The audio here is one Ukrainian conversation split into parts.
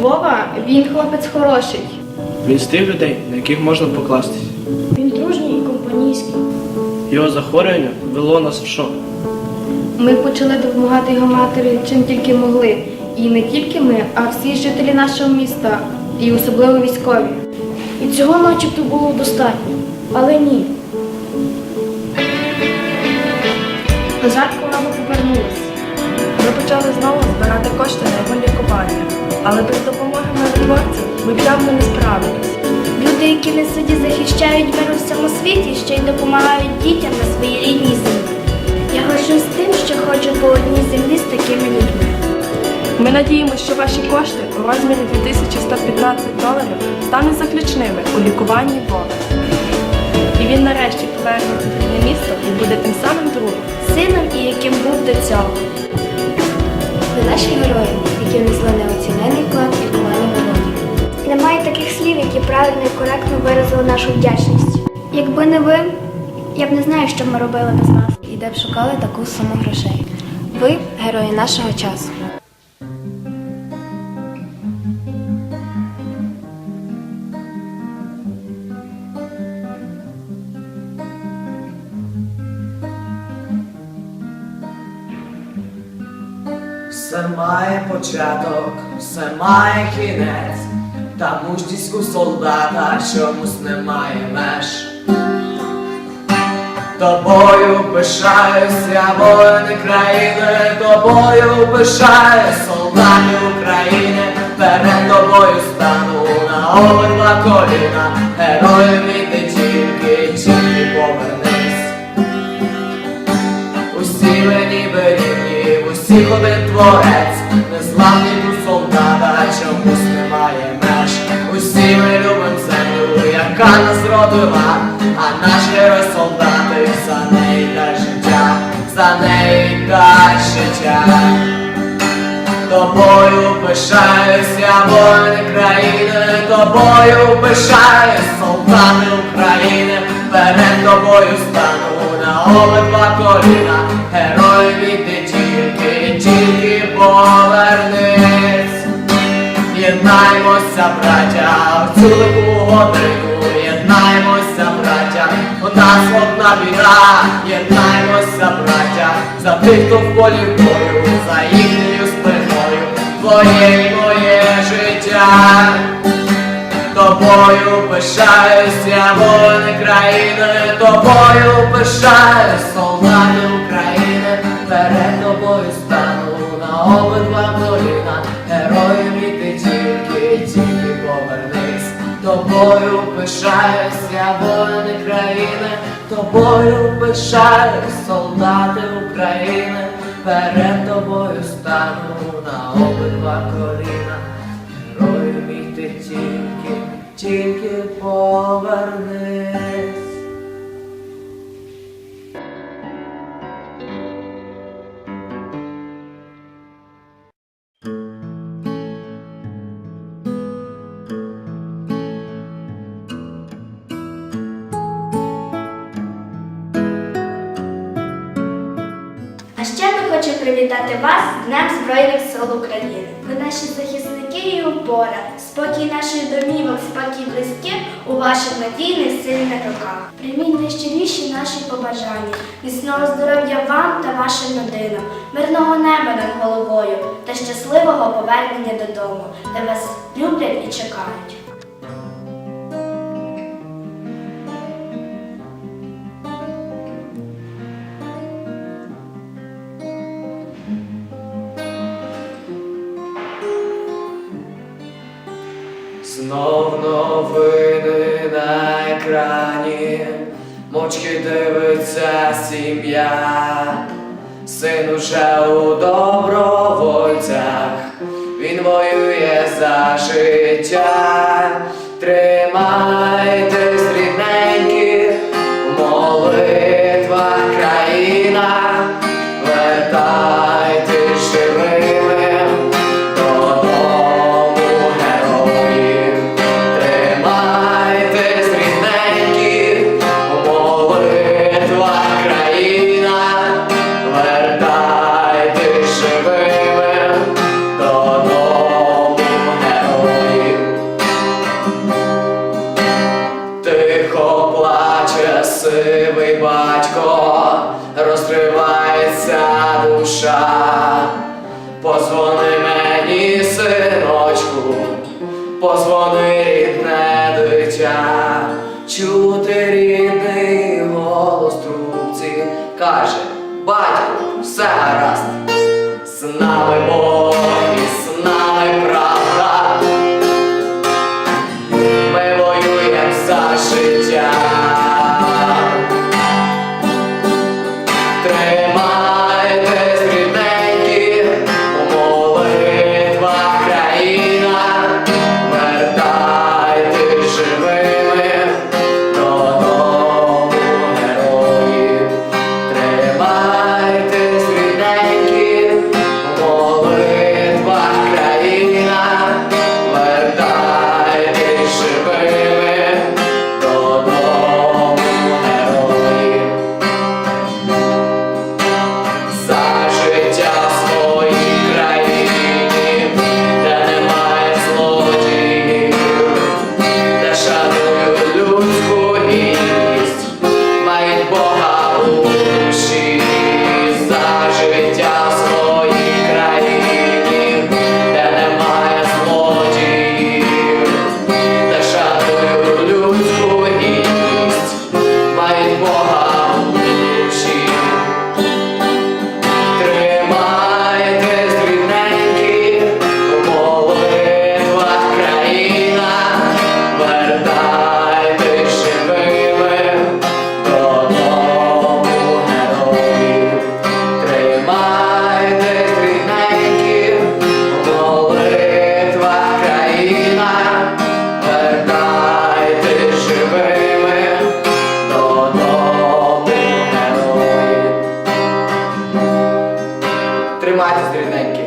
Вова, він хлопець хороший. Він з тих людей, на яких можна покластись. Він дружній і компанійський. Його захворювання вело нас в шок. Ми почали допомагати його матері чим тільки могли. І не тільки ми, а всі жителі нашого міста, і особливо військові. І цього начебто було достатньо. Але ні. На жаль, хвороба повернулася. Ми почали знову збирати кошти на його лікування, але без допомоги миротворців ми б явно не справились. Люди, які на суді захищають мир у всьому світі, ще й допомагають дітям на своїй рідній землі. Я горжусь тим, що ходжу по одній землі з такими людьми. Ми надіємося, що ваші кошти у розмірі 2115 доларів стануть заключними у лікуванні Бога. І він нарешті повернеться в рідне місто і буде тим самим другом. Сином і яким був до цього. І виразили нашу вдячність. Якби не ви, я б не знаю, що ми робили без вас. і де б шукали таку суму грошей. Ви герої нашого часу. Все має початок, все має кінець, та мужність у солдата чомусь немає меж. Тобою пишаюся, воїни країни, тобою пишаюсь, солдати України, перед тобою стану на обидва коліна, героєм іди тільки, тільки повернись. Усі ви ніби рівні, в усіх один творець, нас а наш герой солдати за неї дай життя, за неї дай життя. Тобою пишаюся, воїни країни, тобою пишаюсь, солдати України, перед тобою стану на обидва коліна, герой іди тільки, тільки повернись. Єднаймося, браття, в цю лику годину, нас одна біда, єднаймося, браття, за тих, хто в полі бою, за їхньою спиною, твоє і моє життя. Тобою пишаюся, воїни країни, тобою пишаюсь, солдати пишаюся, воїни країни, тобою пишаюсь, солдати України, перед тобою стану на обидва коліна. Герою мій ти тільки, тільки повернись. Привітати вас з Днем Збройних сил України. Ви наші захисники і опора, спокій наших домівок, спокій близьких у ваших надійних сильних руках. Прийміть найщиріші наші побажання, міцного здоров'я вам та вашим родинам, мирного неба над головою та щасливого повернення додому, де вас люблять і чекають. Знов новини на екрані, мочки дивиться сім'я, син уже у добровольцях, він воює за життя, Позвони мені, синочку, позвони рідне дитя, чути рідний голос трубці, каже, батько, все гаразд. вас, рідненькі,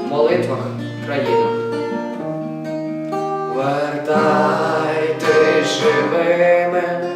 в молитвах країна. Вертай живими.